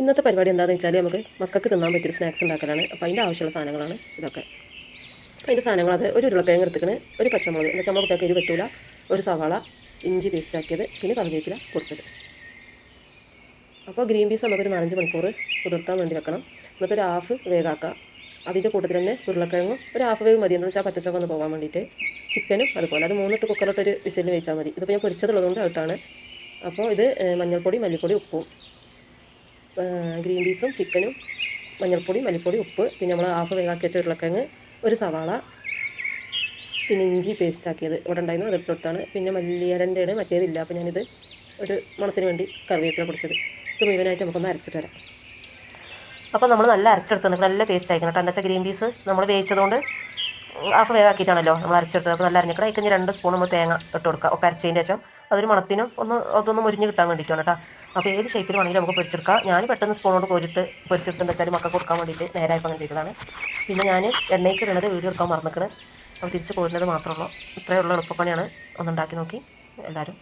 ഇന്നത്തെ പരിപാടി എന്താണെന്ന് വെച്ചാൽ നമുക്ക് മക്കൾക്ക് തിന്നാൻ പറ്റിയ സ്നാക്സ് ഉണ്ടാക്കലാണ്. അപ്പോൾ അതിന്റെ ആവശ്യമുള്ള സാധനങ്ങളാണ് ഇതൊക്കെ. അപ്പോൾ അതിന്റെ സാധനങ്ങൾ അത് ഒരു ഉരുളക്കിഴങ്ങ് എടുത്തിക്കണ് ഒരു പച്ചമുളക്. എന്റെ നമ്മൾ കുട്ടികൾക്ക് എരിവ് പറ്റൂല ഒരു സവാള ഇഞ്ചി പേസ്റ്റ് ആക്കിയത് പിന്നെ കറിവേപ്പില പൊടിച്ചത്. അപ്പോൾ ഗ്രീൻ പീസ് നമുക്കൊരു നാലഞ്ച് മണിക്കൂർ കുതിർത്താൻ വേണ്ടി വെക്കണം. എന്നിട്ട് ഒരു ഹാഫ് വേഗാക്കുക അതിന്റെ കൂട്ടത്തിൽ തന്നെ ഉരുളക്കിഴങ്ങും ഒരു ഹാഫ് വേവ് മതി. എന്ന് വെച്ചാൽ പച്ചച്ചക്ക ഒന്ന് പോകാൻ വേണ്ടിയിട്ട് ചിക്കനും അതുപോലെ. അത് മൂന്നിട്ട് കുക്കറിലോട്ടൊരു വിസിലിന് വെച്ചാൽ മതി. ഇതിപ്പോൾ ഞാൻ പൊരിച്ചതുള്ളതുകൊണ്ട് ആയിട്ടാണ് അപ്പോൾ ഇത് മഞ്ഞൾപ്പൊടി മല്ലിപ്പൊടി ഉപ്പും. ഗ്രീൻ പീസും ചിക്കനും മഞ്ഞൾപ്പൊടി മല്ലിപ്പൊടി ഉപ്പ് പിന്നെ നമ്മൾ ഹാഫ് വേഗാക്കി വെച്ച ഉരുളക്കിഴങ്ങ് ഒരു സവാള പിന്നെ ഇഞ്ചി പേസ്റ്റ് ആക്കിയത് ഇവിടെ ഉണ്ടായിരുന്നു അതിട്ട് കൊടുത്താണ് പിന്നെ മല്ലിയരന്റെ ആണ് മറ്റേതില്ല. അപ്പോൾ ഞാനിത് ഒരു മണത്തിന് വേണ്ടി കറിവേപ്പില പൊടിച്ചത്. ഇത് മുഴുവനായിട്ട് നമുക്കൊന്ന് അരച്ചിട്ട് വരാം. അപ്പോൾ നമ്മൾ നല്ല അരച്ചെടുത്ത് നല്ല പേസ്റ്റ് ആയിരിക്കണം കേട്ടോ. എന്താ വെച്ചാൽ ഗ്രീൻ പീസ് നമ്മൾ വേവിച്ചതുകൊണ്ട് ഹാഫ് വേവാക്കിയിട്ടാണല്ലോ നമ്മൾ അരച്ചെടുത്തത്. അപ്പോൾ നല്ല അരഞ്ഞിക്കണം. അതിൽ കഴിഞ്ഞ് രണ്ട് സ്പൂൺ നമ്മൾ തേങ്ങ ഇട്ട് കൊടുക്കുക ഒക്കെ അരച്ചതിന്റെ ശേഷം അതൊരു മണത്തിനും ഒന്ന് അതൊന്ന് മുരിഞ്ഞ് കിട്ടാൻ വേണ്ടിയിട്ടാണ് കേട്ടോ. അപ്പോൾ ഏത് ഷേപ്പിൽ വേണമെങ്കിലും നമുക്ക് പൊരിച്ചെടുക്കാം. ഞാൻ പെട്ടെന്ന് സ്പൂണോട് കോരിട്ട് പൊരിച്ചെടുത്തെന്ന് വെച്ചാൽ മക്കൾക്ക് കൊടുക്കാൻ വേണ്ടിയിട്ട് നേരായപ്പോൾ അങ്ങനെ ചെയ്തതാണ് പിന്നെ ഞാൻ എണ്ണയ്ക്ക് ഇടുന്നത് വീഡിയോ എടുക്കാൻ മറന്നിക്കണ്. അപ്പോൾ തിരിച്ച് കോരുന്നത് മാത്രമേ ഉള്ളൂ. ഉള്ള എളുപ്പപ്പണിയാണ്. ഒന്നുണ്ടാക്കി നോക്കി. എല്ലാവരും